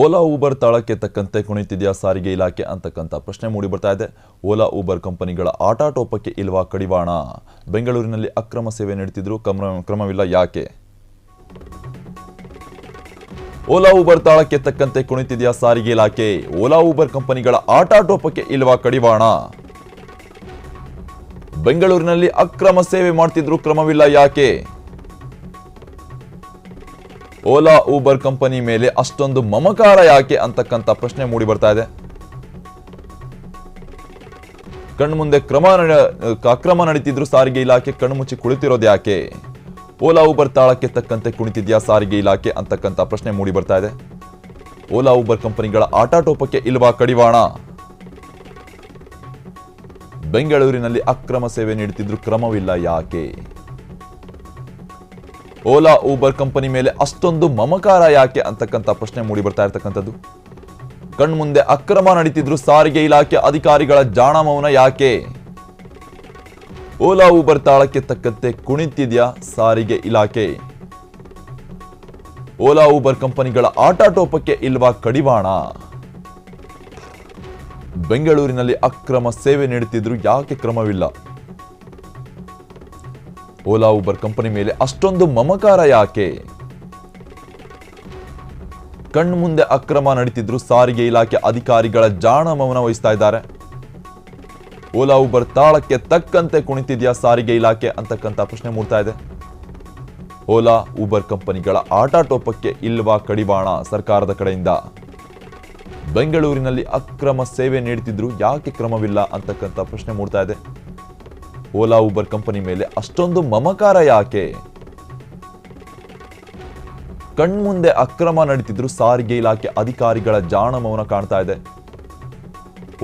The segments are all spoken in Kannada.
ಓಲಾ, ಊಬರ್ ತಾಳಕ್ಕೆ ತಕ್ಕಂತೆ ಕುಣಿತಿದೆಯಾ ಸಾರಿಗೆ ಇಲಾಖೆ ಅಂತಕ್ಕಂಥ ಪ್ರಶ್ನೆ ಮೂಡಿ ಬರ್ತಾ ಇದೆ. ಓಲಾ, ಊಬರ್ ಕಂಪನಿಗಳ ಆಟಾಟೋಪಕ್ಕೆ ಇಲ್ವಾ ಕಡಿವಾಣ? ಬೆಂಗಳೂರಿನಲ್ಲಿ ಅಕ್ರಮ ಸೇವೆ ನೀಡುತ್ತಿದ್ರು ಕ್ರಮ, ಕ್ರಮವಿಲ್ಲ ಯಾಕೆ? ಓಲಾ, ಊಬರ್ ತಾಳಕ್ಕೆ ತಕ್ಕಂತೆ ಕುಣಿತಿದೆಯಾ ಸಾರಿಗೆ ಇಲಾಖೆ? ಓಲಾ, ಊಬರ್ ಕಂಪನಿಗಳ ಆಟಾಟೋಪಕ್ಕೆ ಇಲ್ವಾ ಕಡಿವಾಣ? ಬೆಂಗಳೂರಿನಲ್ಲಿ ಅಕ್ರಮ ಸೇವೆ ಮಾಡ್ತಿದ್ರು, ಕ್ರಮವಿಲ್ಲ ಯಾಕೆ? ಓಲಾ, ಊಬರ್ ಕಂಪನಿ ಮೇಲೆ ಅಷ್ಟೊಂದು ಮಮಕಾರ ಯಾಕೆ ಅಂತಕ್ಕಂಥ ಪ್ರಶ್ನೆ ಮೂಡಿ ಬರ್ತಾ ಇದೆ. ಕಣ್ಮುಂದೆ ಕ್ರಮ ಅಕ್ರಮ ನಡೀತಿದ್ರು ಸಾರಿಗೆ ಇಲಾಖೆ ಕಣ್ಮುಚ್ಚಿ ಕುಳಿತಿರೋದು ಯಾಕೆ? ಓಲಾ, ಊಬರ್ ತಾಳಕ್ಕೆ ತಕ್ಕಂತೆ ಕುಣಿತಿದ್ಯಾ ಸಾರಿಗೆ ಇಲಾಖೆ ಅಂತಕ್ಕಂಥ ಪ್ರಶ್ನೆ ಮೂಡಿ ಬರ್ತಾ ಇದೆ. ಓಲಾ, ಊಬರ್ ಕಂಪನಿಗಳ ಆಟಾಟೋಪಕ್ಕೆ ಇಲ್ವಾ ಕಡಿವಾಣ? ಬೆಂಗಳೂರಿನಲ್ಲಿ ಅಕ್ರಮ ಸೇವೆ ನೀಡುತ್ತಿದ್ರು ಕ್ರಮವಿಲ್ಲ ಯಾಕೆ? ಓಲಾ, ಊಬರ್ ಕಂಪನಿ ಮೇಲೆ ಅಷ್ಟೊಂದು ಮಮಕಾರ ಯಾಕೆ ಅಂತಕ್ಕಂಥ ಪ್ರಶ್ನೆ ಮೂಡಿ ಬರ್ತಾ ಇರ್ತಕ್ಕಂಥದ್ದು? ಕಣ್ಮುಂದೆ ಅಕ್ರಮ ನಡೀತಿದ್ರು ಸಾರಿಗೆ ಇಲಾಖೆ ಅಧಿಕಾರಿಗಳ ಜಾಣ ಮೌನ ಯಾಕೆ? ಓಲಾ, ಊಬರ್ ತಾಳಕ್ಕೆ ತಕ್ಕಂತೆ ಕುಣಿತಿದ್ಯಾ ಸಾರಿಗೆ ಇಲಾಖೆ? ಓಲಾ, ಊಬರ್ ಕಂಪನಿಗಳ ಆಟಾಟೋಪಕ್ಕೆ ಇಲ್ವಾ ಕಡಿವಾಣ? ಬೆಂಗಳೂರಿನಲ್ಲಿ ಅಕ್ರಮ ಸೇವೆ ನೀಡುತ್ತಿದ್ರು ಯಾಕೆ ಕ್ರಮವಿಲ್ಲ? ಓಲಾ, ಉಬರ್ ಕಂಪನಿ ಮೇಲೆ ಅಷ್ಟೊಂದು ಮಮಕಾರ ಯಾಕೆ? ಕಣ್ಮುಂದೆ ಅಕ್ರಮ ನಡೀತಿದ್ರು ಸಾರಿಗೆ ಇಲಾಖೆ ಅಧಿಕಾರಿಗಳ ಜಾಣ ಮೌನ ವಹಿಸ್ತಾ ಇದ್ದಾರೆ. ಓಲಾ, ಉಬರ್ ತಾಳಕ್ಕೆ ತಕ್ಕಂತೆ ಕುಣಿತಿದೆಯಾ ಸಾರಿಗೆ ಇಲಾಖೆ ಅಂತಕ್ಕಂಥ ಪ್ರಶ್ನೆ ಮೂಡ್ತಾ ಇದೆ. ಓಲಾ, ಉಬರ್ ಕಂಪನಿಗಳ ಆಟಾಟೋಪಕ್ಕೆ ಇಲ್ವಾ ಕಡಿವಾಣ ಸರ್ಕಾರದ ಕಡೆಯಿಂದ? ಬೆಂಗಳೂರಿನಲ್ಲಿ ಅಕ್ರಮ ಸೇವೆ ನೀಡುತ್ತಿದ್ರು ಯಾಕೆ ಕ್ರಮವಿಲ್ಲ ಅಂತಕ್ಕಂಥ ಪ್ರಶ್ನೆ ಮೂಡ್ತಾ ಇದೆ. ಓಲಾ ಉಬರ್ ಕಂಪನಿ ಮೇಲೆ ಅಷ್ಟೊಂದು ಮಮಕಾರ ಯಾಕೆ? ಕಣ್ಮುಂದೆ ಅಕ್ರಮ ನಡೀತಿದ್ರು ಸಾರಿಗೆ ಇಲಾಖೆ ಅಧಿಕಾರಿಗಳ ಜಾಣ ಮೌನ ಕಾಣ್ತಾ ಇದೆ.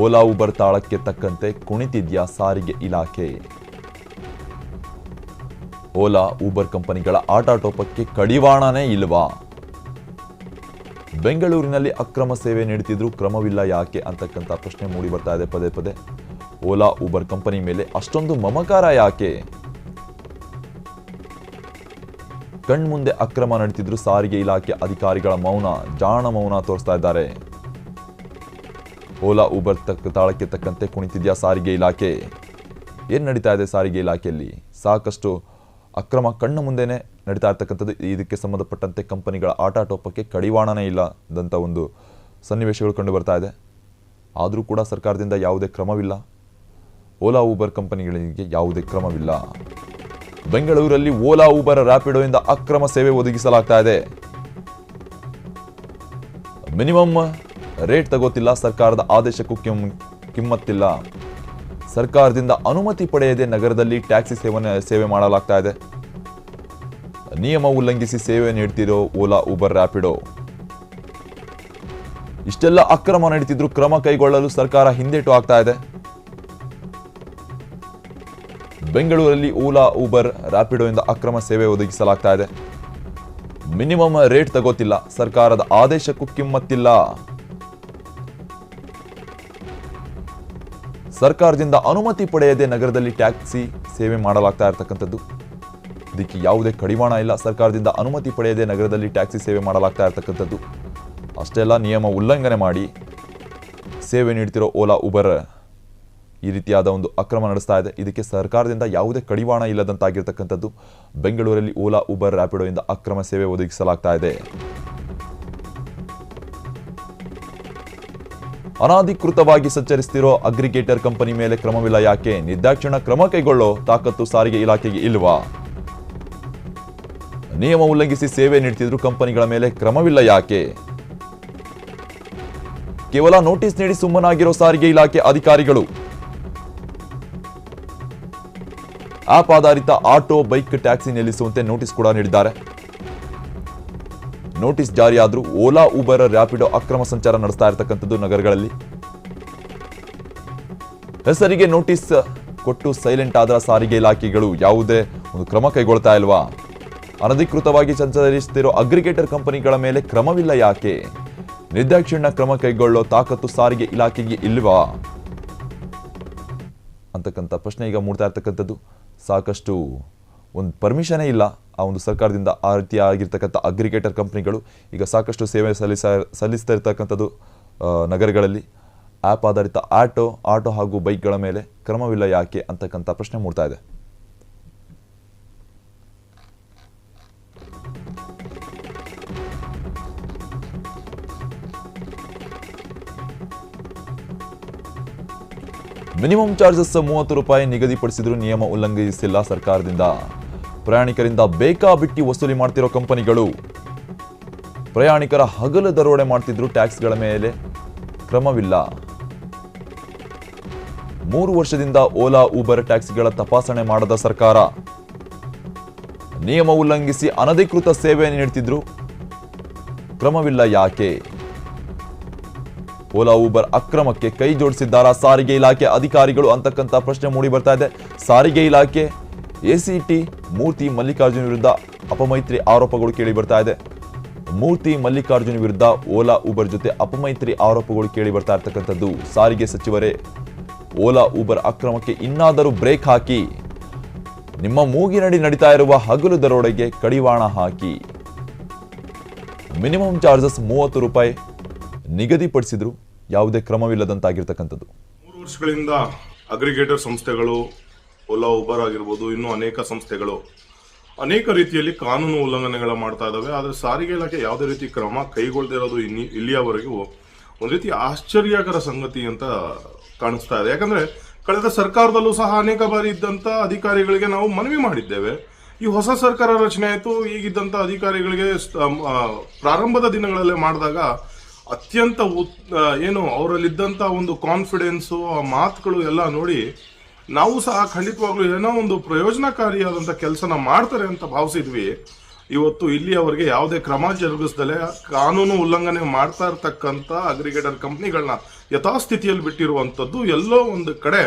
ಓಲಾ ಉಬರ್ ತಾಳಕ್ಕೆ ತಕ್ಕಂತೆ ಕುಣಿತಿದ್ಯಾ ಸಾರಿಗೆ ಇಲಾಖೆ? ಓಲಾ ಉಬರ್ ಕಂಪನಿಗಳ ಆಟಾಟೋಪಕ್ಕೆ ಕಡಿವಾಣನೇ ಇಲ್ವಾ? ಬೆಂಗಳೂರಿನಲ್ಲಿ ಅಕ್ರಮ ಸೇವೆ ನೀಡುತ್ತಿದ್ರು ಕ್ರಮವಿಲ್ಲ ಯಾಕೆ ಅಂತಕ್ಕಂಥ ಪ್ರಶ್ನೆ ಮೂಡಿ ಬರ್ತಾ ಇದೆ ಪದೇ ಪದೇ. ಓಲಾ, ಊಬರ್ ಕಂಪನಿ ಮೇಲೆ ಅಷ್ಟೊಂದು ಮಮಕಾರ ಯಾಕೆ? ಕಣ್ಮುಂದೆ ಅಕ್ರಮ ನಡೆಸಿದ್ರು ಸಾರಿಗೆ ಇಲಾಖೆ ಅಧಿಕಾರಿಗಳ ಮೌನ, ಜಾಣ ಮೌನ ತೋರಿಸ್ತಾ ಇದ್ದಾರೆ. ಓಲಾ, ಊಬರ್ ತಕ್ಕ ತಾಳಕ್ಕೆ ತಕ್ಕಂತೆ ಕುಣಿತಿದ್ಯಾ ಸಾರಿಗೆ ಇಲಾಖೆ? ಏನು ನಡೀತಾ ಇದೆ ಸಾರಿಗೆ ಇಲಾಖೆಯಲ್ಲಿ? ಸಾಕಷ್ಟು ಅಕ್ರಮ ಕಣ್ಣು ಮುಂದೆನೆ ನಡೀತಾ ಇರ್ತಕ್ಕಂಥದ್ದು. ಇದಕ್ಕೆ ಸಂಬಂಧಪಟ್ಟಂತೆ ಕಂಪನಿಗಳ ಆಟಾಟೋಪಕ್ಕೆ ಕಡಿವಾಣನೇ ಇಲ್ಲದಂಥ ಒಂದು ಸನ್ನಿವೇಶಗಳು ಕಂಡು ಬರ್ತಾ ಇದೆ. ಆದರೂ ಕೂಡ ಸರ್ಕಾರದಿಂದ ಯಾವುದೇ ಕ್ರಮವಿಲ್ಲ. ಓಲಾ ಊಬರ್ ಕಂಪನಿಗಳಿಗೆ ಯಾವುದೇ ಕ್ರಮವಿಲ್ಲ. ಬೆಂಗಳೂರಲ್ಲಿ ಓಲಾ ಊಬರ್ ರ್ಯಾಪಿಡೋಯಿಂದ ಅಕ್ರಮ ಸೇವೆ ಒದಗಿಸಲಾಗ್ತಾ ಇದೆ. ಮಿನಿಮಮ್ ರೇಟ್ ತಗೋತಿಲ್ಲ, ಸರ್ಕಾರದ ಆದೇಶಕ್ಕೂ ಕಿಮ್, ಕಿಮ್ಮತ್ತಿಲ್ಲ. ಸರ್ಕಾರದಿಂದ ಅನುಮತಿ ಪಡೆಯದೆ ನಗರದಲ್ಲಿ ಟ್ಯಾಕ್ಸಿ ಸೇವನೆ, ಸೇವೆ ಮಾಡಲಾಗ್ತಾ ಇದೆ. ನಿಯಮ ಉಲ್ಲಂಘಿಸಿ ಸೇವೆ ನೀಡ್ತಿರೋ ಓಲಾ ಊಬರ್ ರ್ಯಾಪಿಡೋ ಇಷ್ಟೆಲ್ಲ ಅಕ್ರಮ ನಡೀತಿದ್ರು ಕ್ರಮ ಕೈಗೊಳ್ಳಲು ಸರ್ಕಾರ ಹಿಂದೇಟು ಆಗ್ತಾ ಇದೆ. ಬೆಂಗಳೂರಲ್ಲಿ ಓಲಾ ಊಬರ್ ರ್ಯಾಪಿಡೋಯಿಂದ ಅಕ್ರಮ ಸೇವೆ ಒದಗಿಸಲಾಗ್ತಾ ಇದೆ. ಮಿನಿಮಮ್ ರೇಟ್ ತಗೋತಿಲ್ಲ. ಸರ್ಕಾರದ ಆದೇಶಕ್ಕೂ ಕಿಮ್ಮತ್ತಿಲ್ಲ. ಸರ್ಕಾರದಿಂದ ಅನುಮತಿ ಪಡೆಯದೆ ನಗರದಲ್ಲಿ ಟ್ಯಾಕ್ಸಿ ಸೇವೆ ಮಾಡಲಾಗ್ತಾ ಇರತಕ್ಕಂಥದ್ದು. ಇದಕ್ಕೆ ಯಾವುದೇ ಕಡಿವಾಣ ಇಲ್ಲ. ಸರ್ಕಾರದಿಂದ ಅನುಮತಿ ಪಡೆಯದೆ ನಗರದಲ್ಲಿ ಟ್ಯಾಕ್ಸಿ ಸೇವೆ ಮಾಡಲಾಗ್ತಾ ಇರತಕ್ಕಂಥದ್ದು. ಅಷ್ಟೆಲ್ಲ ನಿಯಮ ಉಲ್ಲಂಘನೆ ಮಾಡಿ ಸೇವೆ ನೀಡ್ತಿರೋ ಓಲಾ, ಉಬರ್ ಈ ರೀತಿಯಾದ ಒಂದು ಅಕ್ರಮ ನಡೆಸ್ತಾ ಇದೆ. ಇದಕ್ಕೆ ಸರ್ಕಾರದಿಂದ ಯಾವುದೇ ಕಡಿವಾಣ ಇಲ್ಲದಂತಾಗಿರ್ತಕ್ಕಂಥದ್ದು ಬೆಂಗಳೂರಲ್ಲಿ ಓಲಾ, ಉಬರ್ ರ್ಯಾಪಿಡೋಯಿಂದ ಅಕ್ರಮ ಸೇವೆ ಒದಗಿಸಲಾಗ್ತಾ ಇದೆ. ಅನಾಧಿಕೃತವಾಗಿ ಸಂಚರಿಸ್ತಿರೋ ಅಗ್ರಿಗೇಟರ್ ಕಂಪನಿ ಮೇಲೆ ಕ್ರಮವಿಲ್ಲ ಯಾಕೆ? ನಿರ್ದಾಕ್ಷಿಣ್ಯ ಕ್ರಮ ಕೈಗೊಳ್ಳೋ ತಾಕತ್ತು ಸಾರಿಗೆ ಇಲಾಖೆಗೆ ಇಲ್ವಾ? ನಿಯಮ ಉಲ್ಲಂಘಿಸಿ ಸೇವೆ ನೀಡ್ತಿದ್ರು ಕಂಪನಿಗಳ ಮೇಲೆ ಕ್ರಮವಿಲ್ಲ ಯಾಕೆ? ಕೇವಲ ನೋಟಿಸ್ ನೀಡಿ ಸುಮ್ಮನಾಗಿರೋ ಸಾರಿಗೆ ಇಲಾಖೆ ಅಧಿಕಾರಿಗಳು ಆಪ್ ಆಧಾರಿತ ಆಟೋ, ಬೈಕ್, ಟ್ಯಾಕ್ಸಿ ನಿಲ್ಲಿಸುವಂತೆ ನೋಟಿಸ್ ಕೂಡ ನೀಡಿದ್ದಾರೆ. ನೋಟಿಸ್ ಜಾರಿಯಾದ್ರೂ ಓಲಾ, ಉಬರ್, ರ್ಯಾಪಿಡೋ ಅಕ್ರಮ ಸಂಚಾರ ನಡೆಸ್ತಾ ಇರತಕ್ಕಂಥದ್ದು ನಗರಗಳಲ್ಲಿ. ಹೆಸರಿಗೆ ನೋಟಿಸ್ ಕೊಟ್ಟು ಸೈಲೆಂಟ್ ಆದ ಸಾರಿಗೆ ಇಲಾಖೆಗಳು ಯಾವುದೇ ಒಂದು ಕ್ರಮ ಕೈಗೊಳ್ತಾ ಇಲ್ವಾ? ಅನಧಿಕೃತವಾಗಿ ಸಂಚರಿಸುತ್ತಿರೋ ಅಗ್ರಿಗೇಟರ್ ಕಂಪನಿಗಳ ಮೇಲೆ ಕ್ರಮವಿಲ್ಲ ಯಾಕೆ? ನಿರ್ದಾಕ್ಷಿಣ್ಯ ಕ್ರಮ ಕೈಗೊಳ್ಳೋ ತಾಕತ್ತು ಸಾರಿಗೆ ಇಲಾಖೆಗೆ ಇಲ್ವಾ? ಅಂತಕ್ಕಂಥ ಪ್ರಶ್ನೆ ಈಗ ಮೂಡ್ತಾ ಇರ್ತಕ್ಕಂಥದ್ದು. ಸಾಕಷ್ಟು ಒಂದು ಪರ್ಮಿಷನೇ ಇಲ್ಲ ಆ ಒಂದು ಸರ್ಕಾರದಿಂದ ಆ ರೀತಿ ಆಗಿರ್ತಕ್ಕಂಥ ಅಗ್ರಿಗೇಟರ್ ಕಂಪ್ನಿಗಳು ಈಗ ಸಾಕಷ್ಟು ಸೇವೆ ಸಲ್ಲಿಸ, ಸಲ್ಲಿಸ್ತಾ ಇರ್ತಕ್ಕಂಥದ್ದು ನಗರಗಳಲ್ಲಿ. ಆ್ಯಪ್ ಆಧಾರಿತ ಆಟೋ ಆಟೋ ಹಾಗೂ ಬೈಕ್ಗಳ ಮೇಲೆ ಕ್ರಮವಿಲ್ಲ ಯಾಕೆ ಅಂತಕ್ಕಂಥ ಪ್ರಶ್ನೆ ಮೂಡ್ತಾ ಇದೆ. ಮಿನಿಮಮ್ ಚಾರ್ಜಸ್ ಮೂವತ್ತು ರೂಪಾಯಿ ನಿಗದಿಪಡಿಸಿದ್ರು ನಿಯಮ ಉಲ್ಲಂಘಿಸಿಲ್ಲ ಸರ್ಕಾರದಿಂದ. ಪ್ರಯಾಣಿಕರಿಂದ ಬೇಕಾಬಿಟ್ಟಿ ವಸೂಲಿ ಮಾಡ್ತಿರೋ ಕಂಪನಿಗಳು. ಪ್ರಯಾಣಿಕರ ಹಗಲು ದರೋಡೆ ಮಾಡ್ತಿದ್ರು ಟ್ಯಾಕ್ಸ್ಗಳ ಮೇಲೆ. ಕ್ರಮವಿಲ್ಲ. ಮೂರು ವರ್ಷದಿಂದ ಓಲಾ, ಊಬರ್ ಟ್ಯಾಕ್ಸಿಗಳ ತಪಾಸಣೆ ಮಾಡದ ಸರ್ಕಾರ. ನಿಯಮ ಉಲ್ಲಂಘಿಸಿ ಅನಧಿಕೃತ ಸೇವೆ ನೀಡ್ತಿದ್ರು. ಕ್ರಮವಿಲ್ಲ ಯಾಕೆ? ಓಲಾ, ಊಬರ್ ಅಕ್ರಮಕ್ಕೆ ಕೈ ಜೋಡಿಸಿದ್ದಾರಾ? ಸಾರಿಗೆ ಇಲಾಖೆ ಅಧಿಕಾರಿಗಳು ಅಂತಕ್ಕಂಥ ಪ್ರಶ್ನೆ ಮೂಡಿ ಬರ್ತಾ ಇದೆ. ಸಾರಿಗೆ ಇಲಾಖೆ, ಎಸಿಟಿ, ಮೂರ್ತಿ ಮಲ್ಲಿಕಾರ್ಜುನ್ ವಿರುದ್ಧ ಅಪಮೈತ್ರಿ ಆರೋಪಗಳು ಕೇಳಿ ಬರ್ತಾ ಇದೆ. ಮೂರ್ತಿ ಮಲ್ಲಿಕಾರ್ಜುನ್ ವಿರುದ್ಧ ಓಲಾ, ಊಬರ್ ಜೊತೆ ಅಪಮೈತ್ರಿ ಆರೋಪಗಳು ಕೇಳಿ ಬರ್ತಾ ಇರ್ತಕ್ಕಂಥದ್ದು. ಸಾರಿಗೆ ಸಚಿವರೇ, ಓಲಾ, ಊಬರ್ ಅಕ್ರಮಕ್ಕೆ ಇನ್ನಾದರೂ ಬ್ರೇಕ್ ಹಾಕಿ, ನಿಮ್ಮ ಮೂಗಿನಡಿ ನಡೀತಾ ಇರುವ ಹಗಲು ದರೋಡೆಗೆ ಕಡಿವಾಣ ಹಾಕಿ. ಮಿನಿಮಮ್ ಚಾರ್ಜಸ್ ಮೂವತ್ತು ರೂಪಾಯಿ. ನಿಗದಿಪಡಿಸಿದ್ರು ಯಾವುದೇ ಕ್ರಮವಿಲ್ಲದಂತಾಗಿರ್ತಕ್ಕಂಥದ್ದು. ಮೂರು ವರ್ಷಗಳಿಂದ ಅಗ್ರಿಗೇಟರ್ ಸಂಸ್ಥೆಗಳು, ಓಲಾ, ಉಬರ್ ಆಗಿರ್ಬೋದು, ಇನ್ನೂ ಅನೇಕ ಸಂಸ್ಥೆಗಳು ಅನೇಕ ರೀತಿಯಲ್ಲಿ ಕಾನೂನು ಉಲ್ಲಂಘನೆಗಳ ಮಾಡ್ತಾ ಇದ್ದಾವೆ. ಆದರೆ ಸಾರಿಗೆ ಇಲಾಖೆ ಯಾವುದೇ ರೀತಿ ಕ್ರಮ ಕೈಗೊಳ್ಳದೇ ಇರೋದು ಇನ್ನಿ, ಇಲ್ಲಿಯವರೆಗೂ ಒಂದು ರೀತಿ ಆಶ್ಚರ್ಯಕರ ಸಂಗತಿ ಅಂತ ಕಾಣಿಸ್ತಾ ಇದೆ. ಯಾಕಂದರೆ ಕಳೆದ ಸರ್ಕಾರದಲ್ಲೂ ಸಹ ಅನೇಕ ಬಾರಿ ಇದ್ದಂಥ ಅಧಿಕಾರಿಗಳಿಗೆ ನಾವು ಮನವಿ ಮಾಡಿದ್ದೇವೆ. ಈ ಹೊಸ ಸರ್ಕಾರ ರಚನೆ ಆಯಿತು. ಈಗಿದ್ದಂಥ ಅಧಿಕಾರಿಗಳಿಗೆ ಪ್ರಾರಂಭದ ದಿನಗಳಲ್ಲೇ ಮಾಡಿದಾಗ ಅತ್ಯಂತ ಉತ್- ಏನು ಅವರಲ್ಲಿದ್ದಂಥ ಒಂದು ಕಾನ್ಫಿಡೆನ್ಸು ಆ ಮಾತುಗಳು ಎಲ್ಲ ನೋಡಿ ನಾವು ಸಹ ಖಂಡಿತವಾಗ್ಲೂ ಏನೋ ಒಂದು ಪ್ರಯೋಜನಕಾರಿಯಾದಂಥ ಕೆಲಸನ ಮಾಡ್ತಾರೆ ಅಂತ ಭಾವಿಸಿದ್ವಿ. ಇವತ್ತು ಇಲ್ಲಿಯವರೆಗೆ ಯಾವುದೇ ಕ್ರಮ ಜರುಗಿಸ್ದಲೆ ಕಾನೂನು ಉಲ್ಲಂಘನೆ ಮಾಡ್ತಾ ಇರ್ತಕ್ಕಂಥ ಅಗ್ರಿಗೇಟರ್ ಕಂಪ್ನಿಗಳನ್ನ ಯಥಾಸ್ಥಿತಿಯಲ್ಲಿ ಬಿಟ್ಟಿರುವಂಥದ್ದು ಎಲ್ಲೋ ಒಂದು ಕಡೆ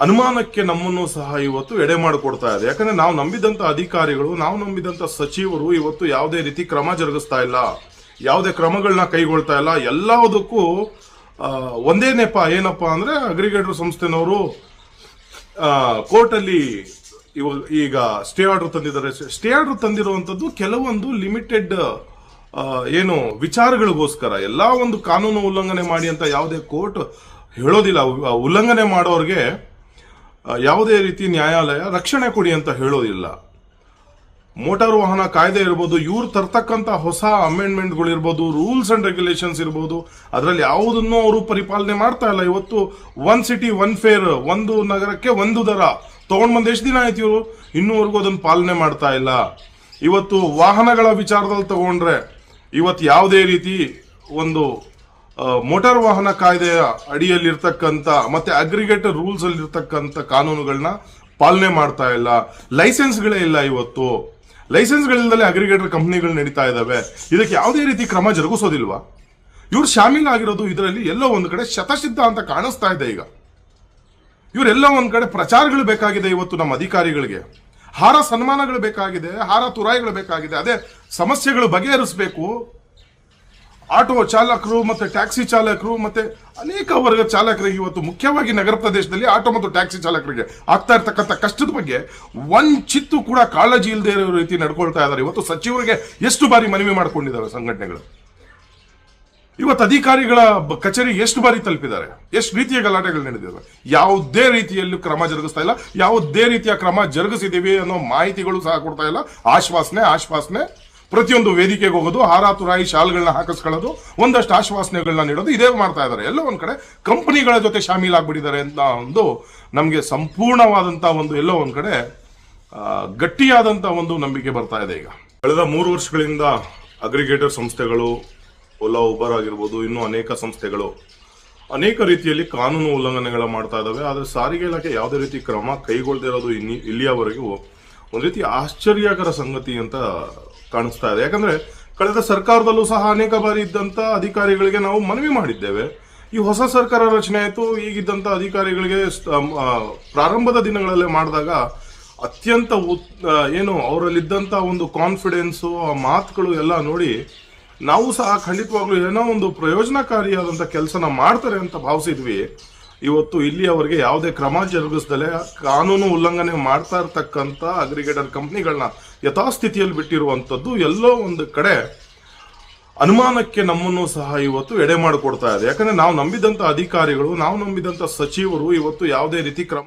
ಅನುಮಾನಕ್ಕೆ ನಮ್ಮನ್ನು ಸಹ ಇವತ್ತು ಎಡೆ ಮಾಡಿಕೊಡ್ತಾ ಇದೆ. ಯಾಕಂದ್ರೆ ನಾವು ನಂಬಿದಂತ ಅಧಿಕಾರಿಗಳು, ನಾವು ನಂಬಿದಂತ ಸಚಿವರು ಇವತ್ತು ಯಾವುದೇ ರೀತಿ ಕ್ರಮ ಜರುಗಿಸ್ತಾ ಇಲ್ಲ. ಯಾವುದೇ ಕ್ರಮಗಳನ್ನ ಕೈಗೊಳ್ತಾ ಇಲ್ಲ. ಎಲ್ಲದಕ್ಕೂ ಒಂದೇ ನೆಪ ಏನಪ್ಪಾ ಅಂದ್ರೆ ಅಗ್ರಿಗೇಟರ್ ಸಂಸ್ಥೆನವರು ಕೋರ್ಟಲ್ಲಿ ಇವಾಗ ಈಗ ಸ್ಟೇ ಆರ್ಡರ್ ತಂದಿದ್ದಾರೆ. ಸ್ಟೇ ಆರ್ಡರ್ ತಂದಿರುವಂತದ್ದು ಕೆಲವೊಂದು ಲಿಮಿಟೆಡ್ ಏನು ವಿಚಾರಗಳಿಗೋಸ್ಕರ. ಎಲ್ಲ ಒಂದು ಕಾನೂನು ಉಲ್ಲಂಘನೆ ಮಾಡಿ ಅಂತ ಯಾವುದೇ ಕೋರ್ಟ್ ಹೇಳೋದಿಲ್ಲ. ಉಲ್ಲಂಘನೆ ಮಾಡೋರಿಗೆ ಯಾವುದೇ ರೀತಿ ನ್ಯಾಯಾಲಯ ರಕ್ಷಣೆ ಕೊಡಿ ಅಂತ ಹೇಳೋದಿಲ್ಲ. ಮೋಟಾರ್ ವಾಹನ ಕಾಯ್ದೆ ಇರ್ಬೋದು, ಇವ್ರು ತರ್ತಕ್ಕಂಥ ಹೊಸ ಅಮೆಂಡ್ಮೆಂಟ್ಗಳು ಇರ್ಬೋದು ರೂಲ್ಸ್ ಅಂಡ್ ರೆಗ್ಯುಲೇಷನ್ಸ್ ಇರ್ಬೋದು, ಅದರಲ್ಲಿ ಯಾವುದನ್ನು ಅವರು ಪರಿಪಾಲನೆ ಮಾಡ್ತಾ ಇಲ್ಲ. ಇವತ್ತು ಒನ್ ಸಿಟಿ ಒನ್ ಫೇರ್ ಒಂದು ನಗರಕ್ಕೆ ಒಂದು ದರ. ತಗೊಂಡ್ ಬಂದು ಎಷ್ಟು ದಿನ ಆಯ್ತು ಇವರು? ಇನ್ನೂವರೆಗೂ ಅದನ್ನ ಪಾಲನೆ ಮಾಡ್ತಾ ಇಲ್ಲ. ಇವತ್ತು ವಾಹನಗಳ ವಿಚಾರದಲ್ಲಿ ತಗೊಂಡ್ರೆ ಇವತ್ತು ಯಾವುದೇ ರೀತಿ ಒಂದು ಮೋಟಾರ್ ವಾಹನ ಕಾಯ್ದೆಯ ಅಡಿಯಲ್ಲಿರ್ತಕ್ಕಂಥ, ಮತ್ತೆ ಅಗ್ರಿಗೇಟ್ ರೂಲ್ಸ್ ಅಲ್ಲಿ ಇರ್ತಕ್ಕಂಥ ಕಾನೂನುಗಳನ್ನ ಪಾಲನೆ ಮಾಡ್ತಾ ಇಲ್ಲ. ಲೈಸೆನ್ಸ್ಗಳೇ ಇಲ್ಲ ಇವತ್ತು. ಲೈಸೆನ್ಸ್ಗಳಿಂದಲೇ ಅಗ್ರಿಗೇಟರ್ ಕಂಪ್ನಿಗಳು ನಡೀತಾ ಇದ್ದಾವೆ ಇದಕ್ಕೆ ಯಾವುದೇ ರೀತಿ ಕ್ರಮ ಜರುಗಿಸೋದಿಲ್ವಾ? ಇವ್ರು ಶಾಮೀಲಾಗಿರೋದು ಇದರಲ್ಲಿ ಎಲ್ಲೋ ಒಂದು ಕಡೆ ಶತಸಿದ್ಧ ಅಂತ ಕಾಣಿಸ್ತಾ ಇದೆ ಈಗ. ಇವರೆಲ್ಲ ಒಂದು ಕಡೆ ಪ್ರಚಾರಗಳು ಬೇಕಾಗಿದೆ ಇವತ್ತು ನಮ್ಮ ಅಧಿಕಾರಿಗಳಿಗೆ. ಹಾರ ಸನ್ಮಾನಗಳು ಬೇಕಾಗಿದೆ, ಹಾರ ತುರಾಯಿಗಳು ಬೇಕಾಗಿದೆ. ಅದೇ ಸಮಸ್ಯೆಗಳು ಬಗೆಹರಿಸಬೇಕು. ಆಟೋ ಚಾಲಕರು ಮತ್ತೆ ಟ್ಯಾಕ್ಸಿ ಚಾಲಕರು ಮತ್ತೆ ಅನೇಕ ವರ್ಗ ಚಾಲಕರಿಗೆ ಇವತ್ತು ಮುಖ್ಯವಾಗಿ ನಗರ ಪ್ರದೇಶದಲ್ಲಿ ಆಟೋ ಮತ್ತು ಟ್ಯಾಕ್ಸಿ ಚಾಲಕರಿಗೆ ಆಗ್ತಾ ಇರ್ತಕ್ಕಂಥ ಕಷ್ಟದ ಬಗ್ಗೆ ಒಂದ್ ಕೂಡ ಕಾಳಜಿ ಇಲ್ಲದೆ ಇರೋ ರೀತಿ ನಡ್ಕೊಳ್ತಾ ಇದ್ದಾರೆ. ಇವತ್ತು ಸಚಿವರಿಗೆ ಎಷ್ಟು ಬಾರಿ ಮನವಿ ಮಾಡಿಕೊಂಡಿದ್ದಾರೆ ಸಂಘಟನೆಗಳು? ಇವತ್ತು ಅಧಿಕಾರಿಗಳ ಕಚೇರಿ ಎಷ್ಟು ಬಾರಿ ತಲುಪಿದ್ದಾರೆ? ಎಷ್ಟು ರೀತಿಯ ಗಲಾಟೆಗಳು ನಡೆದಿದ್ದಾರೆ ಯಾವುದೇ ರೀತಿಯಲ್ಲೂ ಕ್ರಮ ಜರುಗಿಸ್ತಾ ಇಲ್ಲ. ಯಾವುದೇ ರೀತಿಯ ಕ್ರಮ ಜರುಗಿಸಿದೀವಿ ಅನ್ನೋ ಮಾಹಿತಿಗಳು ಸಹ ಕೊಡ್ತಾ ಇಲ್ಲ. ಆಶ್ವಾಸನೆ ಆಶ್ವಾಸನೆ. ಪ್ರತಿಯೊಂದು ವೇದಿಕೆಗೆ ಹೋಗೋದು ಹಾರ ತುರಾಯಿ ಶಾಲ್ಗಳನ್ನ ಹಾಕಿಸ್ಕೊಳ್ಳೋದು, ಒಂದಷ್ಟು ಆಶ್ವಾಸನೆಗಳನ್ನ ನೀಡೋದು, ಇದೇ ಮಾಡ್ತಾ ಇದ್ದಾರೆ. ಎಲ್ಲೋ ಒಂದ್ ಕಡೆ ಕಂಪನಿಗಳ ಜೊತೆ ಶಾಮೀಲಾಗ್ಬಿಟ್ಟಿದ್ದಾರೆ ಅಂತ ಒಂದು ನಮಗೆ ಸಂಪೂರ್ಣವಾದಂತ ಒಂದು ಎಲ್ಲೋ ಒಂದ್ ಕಡೆ ಗಟ್ಟಿಯಾದಂಥ ಒಂದು ನಂಬಿಕೆ ಬರ್ತಾ ಇದೆ ಈಗ. ಕಳೆದ ಮೂರು ವರ್ಷಗಳಿಂದ ಅಗ್ರಿಗೇಟರ್ ಸಂಸ್ಥೆಗಳು ಓಲಾ ಉಬರ್ ಆಗಿರ್ಬೋದು, ಇನ್ನೂ ಅನೇಕ ಸಂಸ್ಥೆಗಳು ಅನೇಕ ರೀತಿಯಲ್ಲಿ ಕಾನೂನು ಉಲ್ಲಂಘನೆಗಳ ಮಾಡ್ತಾ ಇದ್ದಾವೆ. ಆದರೆ ಸಾರಿಗೆ ಇಲಾಖೆ ಯಾವುದೇ ರೀತಿ ಕ್ರಮ ಕೈಗೊಳ್ಳದೇ ಇರೋದು ಇಲ್ಲಿ ಇಲ್ಲಿಯವರೆಗೂ ಒಂದು ರೀತಿ ಆಶ್ಚರ್ಯಕರ ಸಂಗತಿ ಅಂತ ಕಾಣಿಸ್ತಾ ಇದೆ. ಯಾಕಂದ್ರೆ ಕಳೆದ ಸರ್ಕಾರದಲ್ಲೂ ಸಹ ಅನೇಕ ಬಾರಿ ಇದ್ದಂತ ಅಧಿಕಾರಿಗಳಿಗೆ ನಾವು ಮನವಿ ಮಾಡಿದ್ದೇವೆ. ಈ ಹೊಸ ಸರ್ಕಾರ ರಚನೆ ಆಯಿತು. ಈಗಿದ್ದಂತ ಅಧಿಕಾರಿಗಳಿಗೆ ಪ್ರಾರಂಭದ ದಿನಗಳಲ್ಲೇ ಮಾಡಿದಾಗ ಅತ್ಯಂತ ಏನು ಅವರಲ್ಲಿದ್ದಂತ ಒಂದು ಕಾನ್ಫಿಡೆನ್ಸು, ಆ ಮಾತುಗಳು ಎಲ್ಲ ನೋಡಿ ನಾವು ಸಹ ಖಂಡಿತವಾಗ್ಲೂ ಏನೋ ಒಂದು ಪ್ರಯೋಜನಕಾರಿಯಾದಂಥ ಕೆಲಸನ ಮಾಡ್ತಾರೆ ಅಂತ ಭಾವಿಸಿದ್ವಿ. ಇವತ್ತು ಇಲ್ಲಿಯವರೆಗೆ ಯಾವುದೇ ಕ್ರಮ ಜರುಗಿಸದಲೆ ಕಾನೂನು ಉಲ್ಲಂಘನೆ ಮಾಡ್ತಾ ಇರ್ತಕ್ಕಂಥ ಅಗ್ರಿಗೇಟರ್ ಕಂಪ್ನಿಗಳನ್ನ ಯಥಾಸ್ಥಿತಿಯಲ್ಲಿ ಬಿಟ್ಟಿರುವಂಥದ್ದು ಎಲ್ಲೋ ಒಂದು ಕಡೆ ಅನುಮಾನಕ್ಕೆ ನಮ್ಮನ್ನು ಸಹ ಇವತ್ತು ಎಡೆ ಮಾಡಿಕೊಡ್ತಾ ಇದೆ. ಯಾಕಂದ್ರೆ ನಾವು ನಂಬಿದಂತ ಅಧಿಕಾರಿಗಳು, ನಾವು ನಂಬಿದಂತ ಸಚಿವರು ಇವತ್ತು ಯಾವುದೇ ರೀತಿ ಕ್ರಮ